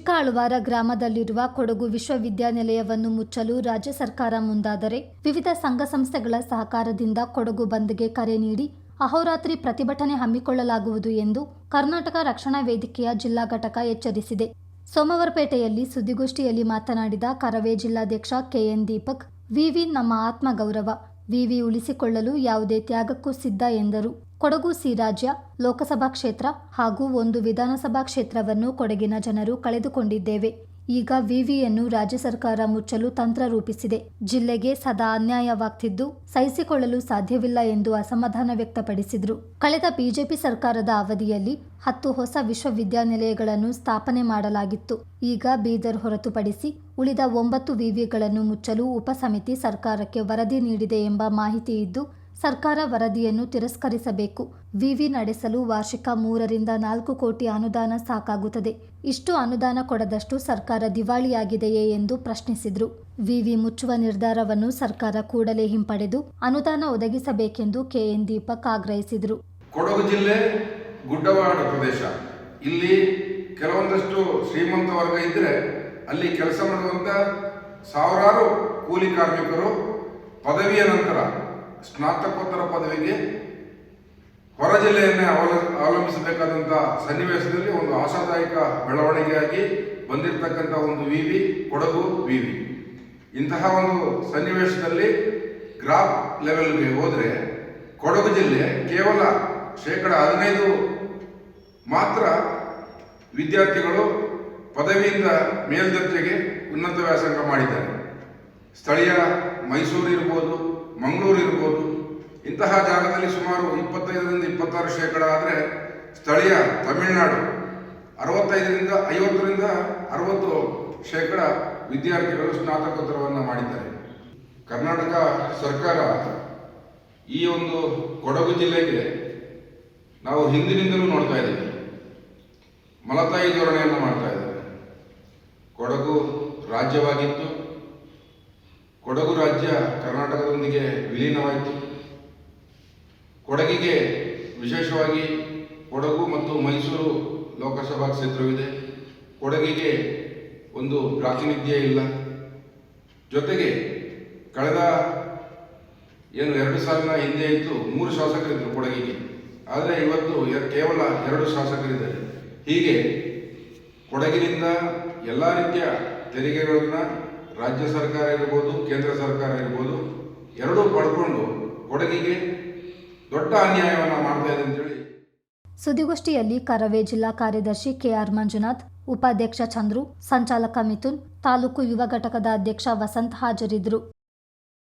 ಚಿಕ್ಕ ಅಳುವಾರ ಗ್ರಾಮದಲ್ಲಿರುವ ಕೊಡಗು ವಿಶ್ವವಿದ್ಯಾನಿಲಯವನ್ನು ಮುಚ್ಚಲು ರಾಜ್ಯ ಸರ್ಕಾರ ಮುಂದಾದರೆ ವಿವಿಧ ಸಂಘ ಸಂಸ್ಥೆಗಳ ಸಹಕಾರದಿಂದ ಕೊಡಗು ಬಂದ್ಗೆ ಕರೆ ನೀಡಿ ಅಹೋರಾತ್ರಿ ಪ್ರತಿಭಟನೆ ಹಮ್ಮಿಕೊಳ್ಳಲಾಗುವುದು ಎಂದು ಕರ್ನಾಟಕ ರಕ್ಷಣಾ ವೇದಿಕೆಯ ಜಿಲ್ಲಾ ಘಟಕ ಎಚ್ಚರಿಸಿದೆ. ಸೋಮವಾರಪೇಟೆಯಲ್ಲಿ ಸುದ್ದಿಗೋಷ್ಠಿಯಲ್ಲಿ ಮಾತನಾಡಿದ ಕರವೇ ಜಿಲ್ಲಾಧ್ಯಕ್ಷ ಕೆಎನ್ ದೀಪಕ್, ವಿವಿ ನಮ್ಮ ಆತ್ಮಗೌರವ, ವಿವಿ ಉಳಿಸಿಕೊಳ್ಳಲು ಯಾವುದೇ ತ್ಯಾಗಕ್ಕೂ ಸಿದ್ಧ ಎಂದರು. ಕೊಡಗು ಸಿ ರಾಜ್ಯ ಲೋಕಸಭಾ ಕ್ಷೇತ್ರ ಹಾಗೂ ಒಂದು ವಿಧಾನಸಭಾ ಕ್ಷೇತ್ರವನ್ನು ಕೊಡಗಿನ ಜನರು ಕಳೆದುಕೊಂಡಿದ್ದೇವೆ. ಈಗ ವಿವಿಯನ್ನು ರಾಜ್ಯ ಸರ್ಕಾರ ಮುಚ್ಚಲು ತಂತ್ರ ರೂಪಿಸಿದೆ. ಜಿಲ್ಲೆಗೆ ಸದಾ ಅನ್ಯಾಯವಾಗ್ತಿದ್ದು, ಸಹಿಸಿಕೊಳ್ಳಲು ಸಾಧ್ಯವಿಲ್ಲ ಎಂದು ಅಸಮಾಧಾನ ವ್ಯಕ್ತಪಡಿಸಿದರು. ಕಳೆದ ಬಿಜೆಪಿ ಸರ್ಕಾರದ ಅವಧಿಯಲ್ಲಿ ಹತ್ತು ಹೊಸ ವಿಶ್ವವಿದ್ಯಾನಿಲಯಗಳನ್ನು ಸ್ಥಾಪನೆ ಮಾಡಲಾಗಿತ್ತು. ಈಗ ಬೀದರ್ ಹೊರತುಪಡಿಸಿ ಉಳಿದ ಒಂಬತ್ತು ವಿವಿಗಳನ್ನು ಮುಚ್ಚಲು ಉಪಸಮಿತಿ ಸರ್ಕಾರಕ್ಕೆ ವರದಿ ನೀಡಿದೆ ಎಂಬ ಮಾಹಿತಿ ಇದ್ದು ಸರ್ಕಾರ ವರದಿಯನ್ನು ತಿರಸ್ಕರಿಸಬೇಕು. ವಿವಿ ನಡೆಸಲು ವಾರ್ಷಿಕ ಮೂರರಿಂದ ನಾಲ್ಕು ಕೋಟಿ ಅನುದಾನ ಸಾಕಾಗುತ್ತದೆ. ಇಷ್ಟು ಅನುದಾನ ಕೊಡದಷ್ಟು ಸರ್ಕಾರ ದಿವಾಳಿಯಾಗಿದೆಯೇ ಎಂದು ಪ್ರಶ್ನಿಸಿದರು. ವಿವಿ ಮುಚ್ಚುವ ನಿರ್ಧಾರವನ್ನು ಸರ್ಕಾರ ಕೂಡಲೇ ಹಿಂಪಡೆದು ಅನುದಾನ ಒದಗಿಸಬೇಕೆಂದು ಕೆಎನ್ ದೀಪಕ್ ಆಗ್ರಹಿಸಿದರು. ಕೊಡಗು ಜಿಲ್ಲೆ ಗುಡ್ಡವಾಡ ಪ್ರದೇಶ. ಇಲ್ಲಿ ಕೆಲವೊಂದಷ್ಟು ಶ್ರೀಮಂತ ವರ್ಗ ಇದ್ದರೆ ಅಲ್ಲಿ ಕೆಲಸ ಮಾಡುವಂತ ಸಾವಿರಾರು ಕೂಲಿ ಕಾರ್ಮಿಕರು ಪದವಿಯ ನಂತರ ಸ್ನಾತಕೋತ್ತರ ಪದವಿಗೆ ಹೊರ ಜಿಲ್ಲೆಯನ್ನೇ ಅವಲ ಅವಲಂಬಿಸಬೇಕಾದಂಥ ಸನ್ನಿವೇಶದಲ್ಲಿ ಒಂದು ಆಶಾದಾಯಕ ಬೆಳವಣಿಗೆಯಾಗಿ ಬಂದಿರತಕ್ಕಂಥ ಒಂದು ವಿವಿ ಕೊಡಗು ವಿವಿ ಇಂತಹ ಒಂದು ಸನ್ನಿವೇಶದಲ್ಲಿ ಗ್ರಾಫ್ ಲೆವೆಲ್ಗೆ ಹೋದರೆ ಕೊಡಗು ಜಿಲ್ಲೆ ಕೇವಲ ಶೇಕಡ ಹದಿನೈದು ಮಾತ್ರ ವಿದ್ಯಾರ್ಥಿಗಳು ಪದವಿಯಿಂದ ಮೇಲ್ದರ್ಜೆಗೆ ಉನ್ನತ ವ್ಯಾಸಂಗ ಮಾಡಿದ್ದಾರೆ. ಸ್ಥಳೀಯ ಮೈಸೂರು ಇರ್ಬೋದು ಮಂಗಳೂರು ಇರ್ಬೋದು. ಇಂತಹ ಜಾಗದಲ್ಲಿ ಸುಮಾರು ಇಪ್ಪತ್ತೈದರಿಂದ ಇಪ್ಪತ್ತಾರು ಶೇಕಡ ಆದರೆ ಸ್ಥಳೀಯ ತಮಿಳುನಾಡು, ಅರವತ್ತೈದರಿಂದ ಐವತ್ತರಿಂದ ಅರವತ್ತು ಶೇಕಡ ವಿದ್ಯಾರ್ಥಿಗಳು ಸ್ನಾತಕೋತ್ತರವನ್ನು ಮಾಡಿದ್ದಾರೆ. ಕರ್ನಾಟಕ ಸರ್ಕಾರ ಈ ಒಂದು ಕೊಡಗು ಜಿಲ್ಲೆಗೆ ನಾವು ಹಿಂದಿನಿಂದಲೂ ನೋಡ್ತಾ ಇದ್ದೀವಿ. ಮಲತಾಯಿ ಧೋರಣೆಯನ್ನು ಮಾಡ್ತಾ ಇದ್ದಾರೆ. ಕೊಡಗು ರಾಜ್ಯವಾಗಿತ್ತು. ಕೊಡಗು ರಾಜ್ಯ ಕರ್ನಾಟಕದೊಂದಿಗೆ ವಿಲೀನವಾಯಿತು. ಕೊಡಗಿಗೆ ವಿಶೇಷವಾಗಿ ಕೊಡಗು ಮತ್ತು ಮೈಸೂರು ಲೋಕಸಭಾ ಕ್ಷೇತ್ರವಿದೆ. ಕೊಡಗಿಗೆ ಒಂದು ಪ್ರಾತಿನಿಧ್ಯ ಇಲ್ಲ. ಜೊತೆಗೆ ಕಳೆದ ಏನು ಎರಡು ಸಾಲಿನ ಹಿಂದೆ ಇತ್ತು, ಮೂರು ಶಾಸಕರಿದ್ದರು ಕೊಡಗಿಗೆ. ಆದರೆ ಇವತ್ತು ಕೇವಲ ಎರಡು ಶಾಸಕರಿದ್ದಾರೆ. ಹೀಗೆ ಕೊಡಗಿನಿಂದ ಎಲ್ಲ ರೀತಿಯ ತೆರಿಗೆಗಳನ್ನು ರಾಜ್ಯ ಸರ್ಕಾರ ಇರ್ಬೋದು, ಕೇಂದ್ರ ಸರ್ಕಾರ ಇರ್ಬೋದು ಎರಡೂ ಪಡ್ಕೊಂಡು ಕೊಡಗಿಗೆ ದೊಡ್ಡ ಅನ್ಯಾಯವನ್ನು ಮಾಡ್ತಾ ಇದೆ ಅಂತೇಳಿ ಸುದ್ದಿಗೋಷ್ಠಿಯಲ್ಲಿ ಕರವೇ ಜಿಲ್ಲಾ ಕಾರ್ಯದರ್ಶಿ ಕೆಆರ್ ಮಂಜುನಾಥ್, ಉಪಾಧ್ಯಕ್ಷ ಚಂದ್ರು, ಸಂಚಾಲಕ ಮಿಥುನ್, ತಾಲೂಕು ಯುವ ಘಟಕದ ಅಧ್ಯಕ್ಷ ವಸಂತ್ ಹಾಜರಿದ್ದರು.